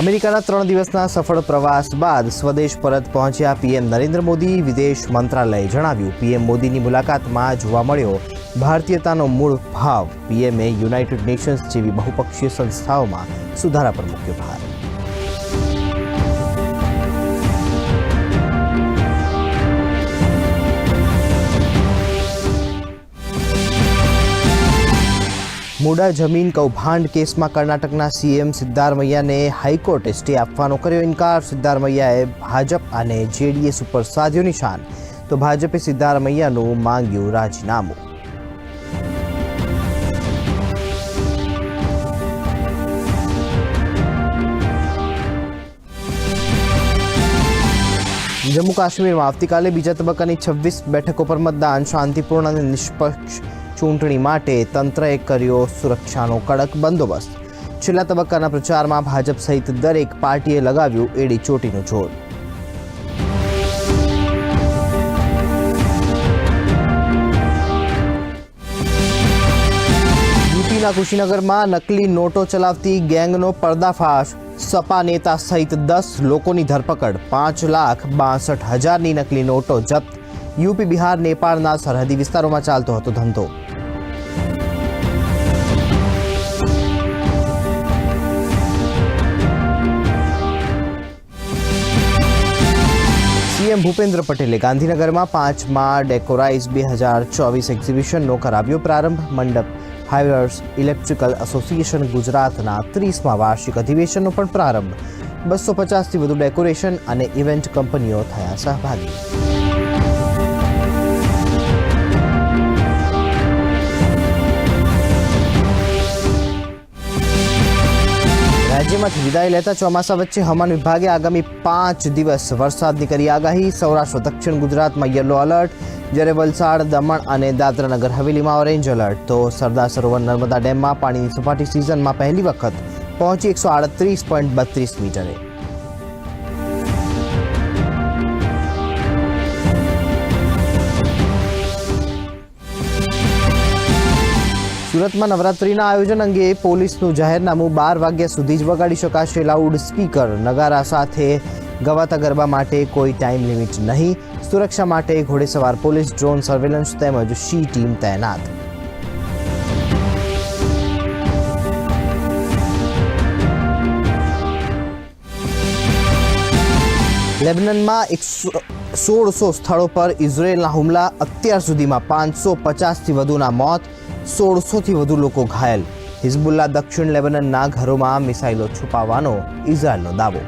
અમેરિકાના ત્રણ દિવસના સફળ પ્રવાસ બાદ સ્વદેશ પરત પહોંચ્યા પીએમ નરેન્દ્ર મોદી વિદેશ મંત્રાલયે જણાવ્યું પીએમ મોદીની મુલાકાતમાં જોવા મળ્યો ભારતીયતાનો મૂળ ભાવ પીએમએ યુનાઇટેડ નેશન્સ જેવી બહુપક્ષીય સંસ્થાઓમાં સુધારા પર મૂક્યો ભાર मुडर जमीन कौभांड केस में कर्नाटक सीएम सिद्धारमैया ने हाईकोर्ट स्टे आपको इनकार सिद्धारमैया भाजपा जेडीएस पर साधो निशान तो भाजपे सिद्धारमैया मांगू राजीनामु जम्मू काश्मीर में आती का बीजा तबका छवीस बैठक पर मतदान शांतिपूर्ण निष्पक्ष चूंटी तंत्र करो सुरक्षा कड़क बंदोबस्त छाला तबक्का प्रचार में भाजप सहित दरक पार्टीए लगवा एडी चोटीन जोर कुशीनगर में नकली नोटो चलावती गैंग पर्दाफाश सपा नेता सहित दस लोग की धरपकड़ पांच लाख बासठ हजार नकली नोटो जप्त यूपी बिहार नेपाल सरहदी विस्तारों में चालों धंधो तो સીએમ ભૂપેન્દ્ર પટેલે ગાંધીનગરમાં પાંચમાં ડેકોરાઇઝ બે હજાર ચોવીસ એક્ઝિબિશનનો કરાવ્યો પ્રારંભ મંડપ હાઇવર્સ ઇલેક્ટ્રિકલ એસોસિએશન ગુજરાતના ત્રીસમાં વાર્ષિક અધિવેશનનો પણ પ્રારંભ બસો પચાસથી વધુ ડેકોરેશન અને ઇવેન્ટ કંપનીઓ થયા સહભાગી રાજ્યમાંથી વિદાય લેતા ચોમાસા વચ્ચે હવામાન વિભાગે આગામી પાંચ દિવસ વરસાદની કરી આગાહી સૌરાષ્ટ્ર દક્ષિણ ગુજરાતમાં યલો એલર્ટ જ્યારે વલસાડ દમણ અને દાદરાનગર હવેલીમાં ઓરેન્જ એલર્ટ તો સરદાર સરોવર નર્મદા ડેમમાં પાણીની સપાટી સિઝનમાં પહેલી વખત પહોંચી એકસો આડત્રીસ પોઈન્ટ બત્રીસ મીટરે અમન નવરાત્રીના આયોજન અંગે પોલીસનો જાહેરનામું 12 વાગ્યા સુધી જ વગાડી શકાશે લાઉડ સ્પીકર નગારા સાથે ગવાત ગરબા માટે કોઈ ટાઈમ લિમિટ નથી સુરક્ષા માટે ઘોડેસવાર પોલીસ ડ્રોન સર્વેલન્સ તેમજ સી ટીમ તૈનાત લેબનનમાં 1600 સ્થળો પર ઇઝરાયલના હુમલા અત્યાર સુધીમાં 550 થી વધુના મોત સોળસોથી વધુ લોકો ઘાયલ હિઝબુલ્લા દક્ષિણ લેબનનના ઘરોમાં મિસાઇલો છુપાવવાનો ઇઝરાયલનો દાવો